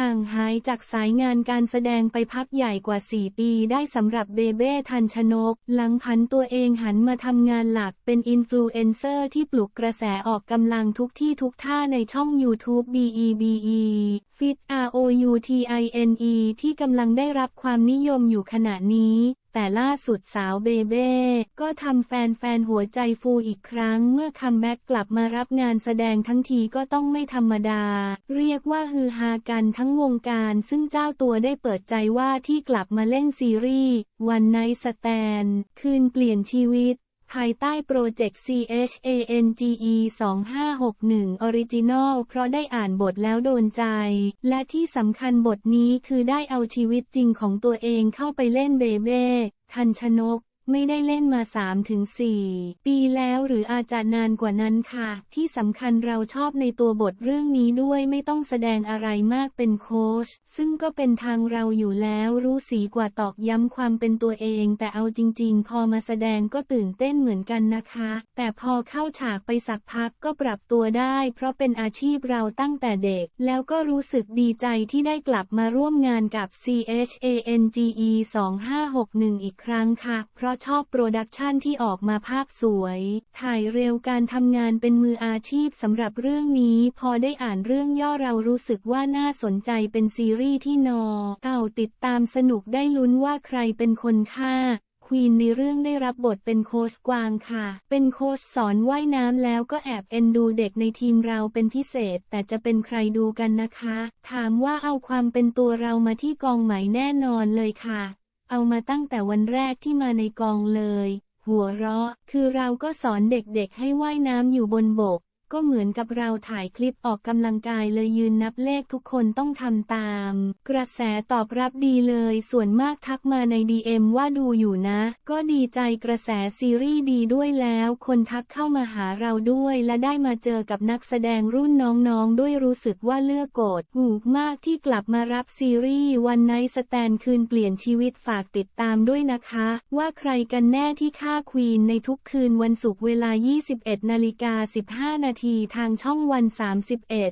ห่างหายจากสายงานการแสดงไปพักใหญ่กว่า 4 ปีได้สำหรับเบเบ้ทันชนก หลังพันตัวเองหันมาทำงานหลักเป็นอินฟลูเอนเซอร์ที่ปลุกกระแสออกกำลังทุกที่ทุกท่าในช่อง YouTube BEBE Fit R O U T I N E ที่กำลังได้รับความนิยมอยู่ขณะนี้ แต่ล่าสุดสาวเบเบ้ก็ทำแฟนๆหัวใจฟูอีกครั้ง เมื่อคัมแบ็กกลับมารับงานแสดงทั้งทีก็ต้องไม่ธรรมดา เรียกว่าฮือฮากันทั้งวงการซึ่งเจ้าตัวได้เปิดใจว่าที่กลับมาเล่นซีรีส์วันไนสแตน คืนเปลี่ยนชีวิต ภายใต้โปรเจกต์ CHANGE 2561 Original เพราะได้อ่านบทแล้วโดนใจ และที่สำคัญบทนี้คือได้เอาชีวิตจริงของตัวเองเข้าไปเล่นเบเบ้ ทันชนก ไม่ได้เล่นมา 3-4 ปีแล้วหรืออาจจะนานกว่านั้นค่ะ ที่สำคัญเราชอบในตัวบทเรื่องนี้ด้วยไม่ต้องแสดงอะไรมากเป็นโค้ชซึ่งก็เป็นทางเราอยู่แล้วรู้สีกว่าตอกย้ำความเป็นตัวเอง แต่เอาจริง ๆ พอมาแสดงก็ตื่นเต้นเหมือนกันนะคะ แต่พอเข้าฉากไปสักพักก็ปรับตัวได้ เพราะเป็นอาชีพเราตั้งแต่เด็ก แล้วก็รู้สึกดีใจที่ได้กลับมาร่วมงานกับ CHANGE 2561 อีกครั้งค่ะ เพราะชอบโปรดักชันที่ออกมาภาพสวย ถ่ายเร็วการทำงานเป็นมืออาชีพสำหรับเรื่องนี้ พอได้อ่านเรื่องย่อเรารู้สึกว่าน่าสนใจเป็นซีรีส์ที่นอ เอาติดตามสนุกได้ลุ้นว่าใครเป็นคนฆ่าควีนในเรื่องได้รับบทเป็นโค้ชกวางค่ะ เป็นโค้ชสอนว่ายน้ำแล้วก็แอบเอ็นดูเด็กในทีมเราเป็นพิเศษ แต่จะเป็นใครดูกันนะคะ ถามว่าเอาความเป็นตัวเรามาที่กองไหมแน่นอนเลยค่ะ เอามาตั้งแต่วันแรกที่มาในกองเลย หัวเราะ คือเราก็สอนเด็กๆให้ว่ายน้ำอยู่บนบก ก็เหมือนกับเราถ่ายคลิปออกกำลังกายเลยยืนนับเลขทุกคนต้องทำตาม กระแสตอบรับดีเลย ส่วนมากทักมาใน DM ว่าดูอยู่นะ ก็ดีใจกระแสซีรีส์ดีด้วยแล้ว คนทักเข้ามาหาเราด้วยและได้มาเจอกับนักแสดงรุ่นน้องๆ ด้วยรู้สึกว่าเลือกโกรธหูกมากที่กลับมารับซีรีส์วันไนสแตนคืนเปลี่ยนชีวิตฝากติดตามด้วยนะคะ ว่าใครกันแน่ที่ฆ่าควีนในทุกคืนวันศุกร์เวลา 21นาฬิกา15นาทีทางช่องวัน 31